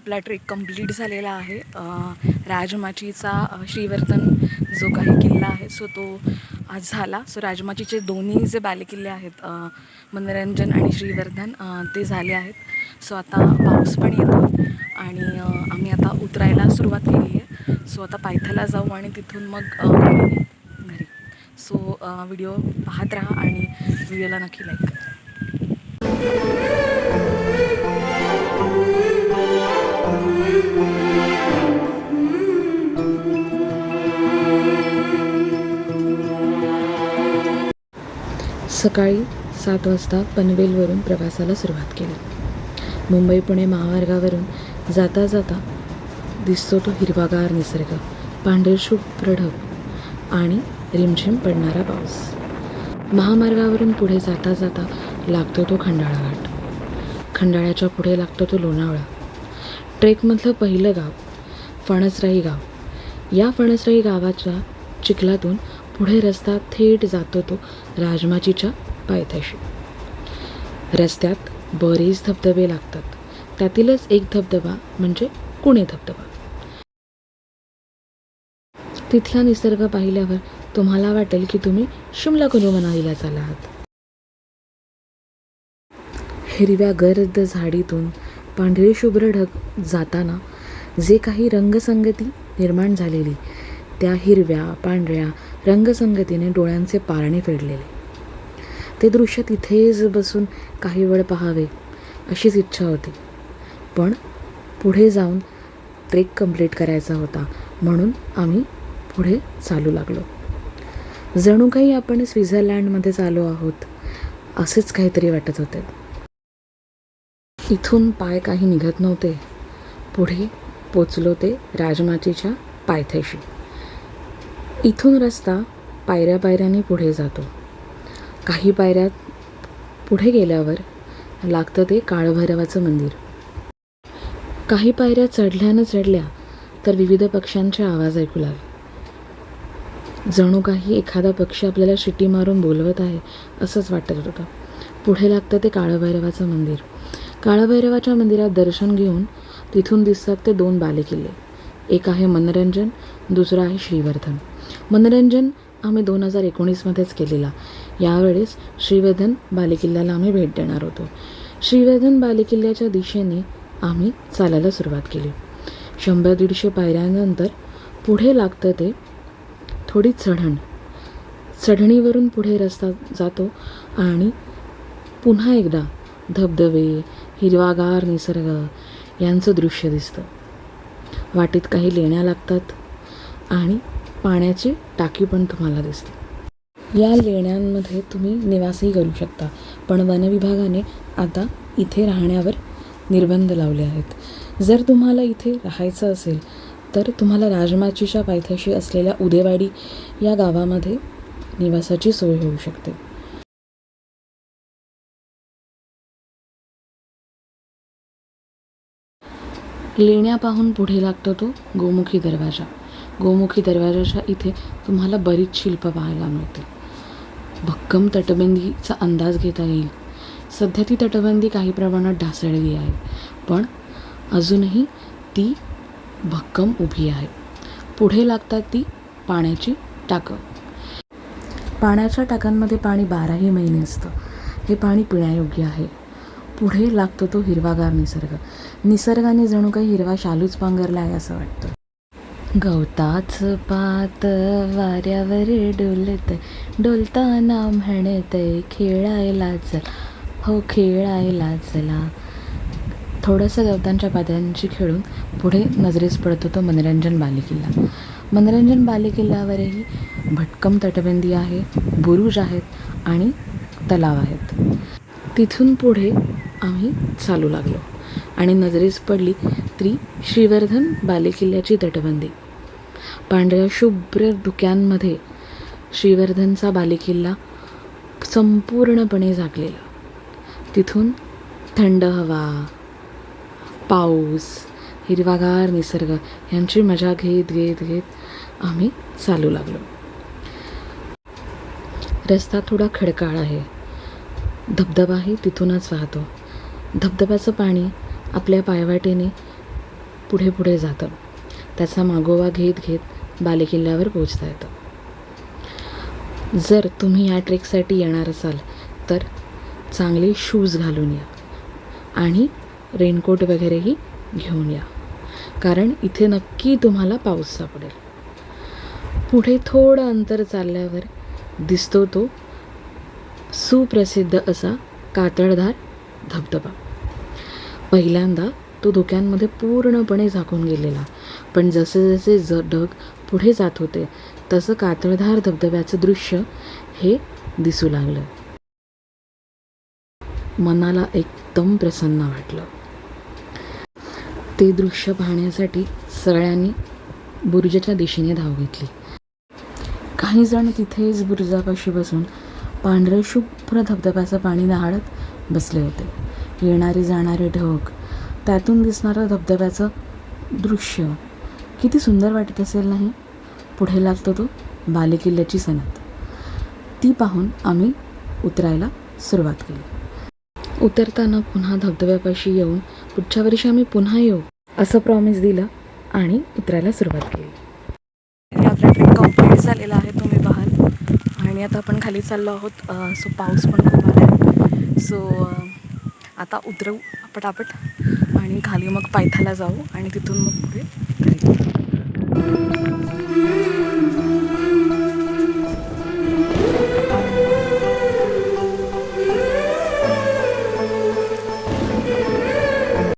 आपला trek complete झालेला आहे. राजमाचीचा श्रीवर्धन जो काही किल्ला आहे सो तो आज झाला. सो राजमाचीचे दोन्ही जे बालेकिल्ले आहेत मनोरंजन आणि श्रीवर्धन ते झाले आहेत. सो आता पाऊस पण येतो आणि आम्ही आता उतरायला सुरुवात केली आहे. सो आता पायथ्याला जाऊ आणि तिथून मग घरी. सो व्हिडिओ पाहत राहा आणि व्हिडिओला नक्की लाईक करा. सकाळी सात वाजता पनवेलवरून प्रवासाला सुरुवात केली. मुंबई पुणे महामार्गावरून जाता जाता दिसतो तो हिरवागार निसर्ग पांढरशुभ प्रढप आणि रिमझिम पडणारा पाऊस. महामार्गावरून पुढे जाता जाता लागतो तो खंडाळा घाट. खंडाळ्याच्या पुढे लागतो तो लोणावळा. ट्रेकमधलं पहिलं गाव फणसराई गाव. या फणसराई गावाच्या चिखलातून पुढे रस्ता थेट जातो तो राजमाचीच्या पायथ्याशी. रस्त्यात बरेच धबधबे लागतात. त्यातीलच एक धबधबा म्हणजे कुणे धबधबा. तिथला निसर्ग पाहिल्यावर तुम्हाला वाटेल की तुम्ही शिमला कुलू मनालीला चाला आहात हिरव्या गर्द झाडीतून पांढरे शुभ्र ढग जाताना जे काही रंगसंगती निर्माण झालेली त्या हिरव्या पांढऱ्या रंगसंगतीने डोळ्यांचे पारणे फेडलेले. ते दृश्य तिथेच बसून काही वेळ पाहावे अशीच इच्छा होती. पण पुढे जाऊन ट्रेक कंप्लीट करायचा होता म्हणून आम्ही पुढे चालू लागलो. जणू काही आपण स्वित्झर्लंडमध्ये चालू आहोत असेच काहीतरी वाटत होते. इथून पाय काही निघत नव्हते. पुढे पोचलो ते राजमाचीच्या पायथ्याशी. इथून रस्ता पायऱ्या पायऱ्याने पुढे जातो. काही पायऱ्यात पुढे गेल्यावर लागतं ते काळभैरवाचं मंदिर. काही पायऱ्या चढल्यानं चढल्या तर विविध पक्ष्यांचे आवाज ऐकू लागले. जणू काही एखादा पक्षी आपल्याला शिटी मारून बोलवत आहे असंच वाटत होतं. पुढे लागतं ते काळभैरवाचं मंदिर. काळभैरवाच्या मंदिरात दर्शन घेऊन तिथून दिसतात ते दोन बालेकिल्ले. एक आहे मनोरंजन दुसरं आहे श्रीवर्धन. मनोरंजन आम्ही दोन हजार एकोणीसमध्येच केलेला. यावेळेस श्रीवर्धन बालेकिल्ल्याला आम्ही भेट देणार होतो. श्रीवर्धन बालेकिल्ल्याच्या दिशेने आम्ही चालायला सुरुवात केली. शंभर दीडशे पायऱ्यानंतर पुढे लागतं ते थोडी चढण. चढणीवरून पुढे रस्ता जातो आणि पुन्हा एकदा धबधबे हिरवागार निसर्ग यांचं दृश्य दिसतं. वाटेत काही लेण्या लागतात आणि पाण्याची टाकी पण तुम्हाला दिसते. या लेण्यांमध्ये तुम्ही निवासही करू शकता पण वनविभागाने आता इथे राहण्यावर निर्बंध लावले आहेत. जर तुम्हाला इथे राहायचं असेल तर तुम्हाला राजमाचीच्या पायथ्याशी असलेल्या उदेवाडी या गावामध्ये निवासाची सोय होऊ शकते. लेण्या पाहून पुढे लागतो तो गोमुखी दरवाजा. गोमुखी दरवाजाच्या इथे तुम्हाला बरीच शिल्प पाहायला मिळतील. भक्कम तटबंदीचा अंदाज घेता येईल. सध्या ती तटबंदी काही प्रमाणात ढासळली आहे पण अजूनही ती भक्कम उभी आहे. पुढे लागतात ती पाण्याची टाकं. पाण्याच्या टाकांमध्ये पाणी बाराही महिने असतं. हे पाणी पिण्यायोग्य आहे. पुढे लागतो तो हिरवागार निसर्ग. निसर्गाने जणू काही हिरवा शालूच पांघरला आहे असं वाटतं. गवताच पात वाऱ्यावर डोलत डोलताना म्हणत खेळायला चल हो खेळायला चला थोडंसं गवतांच्या पात्यांशी खेळून पुढे नजरेस पडतो तो मनोरंजन बालेकिल्ला. मनोरंजन बालेकिल्ल्यावरही भटकम तटबंदी आहे बुरुज आहेत आणि तलाव आहेत. तिथून पुढे आम्ही चालू लागलो आणि नजरेस पडली त्री श्रीवर्धन बालेकिल्ल्याची तटबंदी. पांढऱ्या शुभ्र धुक्यांमध्ये श्रीवर्धनचा बालेकिल्ला संपूर्णपणे झाकलेला तिथून थंड हवा पाऊस हिरवागार निसर्ग यांची मजा घेत घेत घेत आम्ही चालू लागलो. रस्ता थोडा खडकाळ आहे. धबधबाही तिथूनच वाहतो. धबधब्याचं पाणी आपल्या पायवाटेने पुढे पुढे जातं. त्याचा मागोवा घेत घेत बालेकिल्ल्यावर पोचता येतं. जर तुम्ही या ट्रेकसाठी येणार असाल तर चांगले शूज घालून या आणि रेनकोट वगैरेही घेऊन या. कारण इथे नक्की तुम्हाला पाऊस सापडेल. पुढे थोडं अंतर चालल्यावर दिसतो तो सुप्रसिद्ध असा कातळधार धबधबा. पहिल्यांदा तो धुक्यांमध्ये पूर्णपणे झाकून गेलेला. पण जसे जसे ज ढग पुढे जात होते तसं कातळधार धबधब्याचं दृश्य हे दिसू लागलं. मनाला एकदम प्रसन्न वाटलं. ते दृश्य पाहण्यासाठी सगळ्यांनी बुरुजाच्या दिशेने धाव घेतली. काही जण तिथेच बुरुजापाशी बसून पांढरं शुभ्र धबधब्याचं पाणी न्हाळत बसले होते. येणारे जाणारे ढग त्यातून दिसणारं धबधब्याचं दृश्य किती सुंदर वाटत असेल नाही? पुढे लागतो तो बालेकिल्ल्याची सनत ती पाहून आम्ही उतरायला सुरुवात केली. उतरताना पुन्हा धबधब्यापाशी येऊन पुढच्या वर्षी आम्ही पुन्हा येऊ असं प्रॉमिस दिलं आणि उतरायला सुरुवात केली. आपला ट्रेक कंप्लीट झालेला आहे तुम्ही पाहाल आणि आता आपण खाली चाललो आहोत. सो पाऊस पण खूप आला आहे सो आता उतरवू पटापट आणि खाली मग पायथ्याला जाऊ आणि तिथून मग पुढे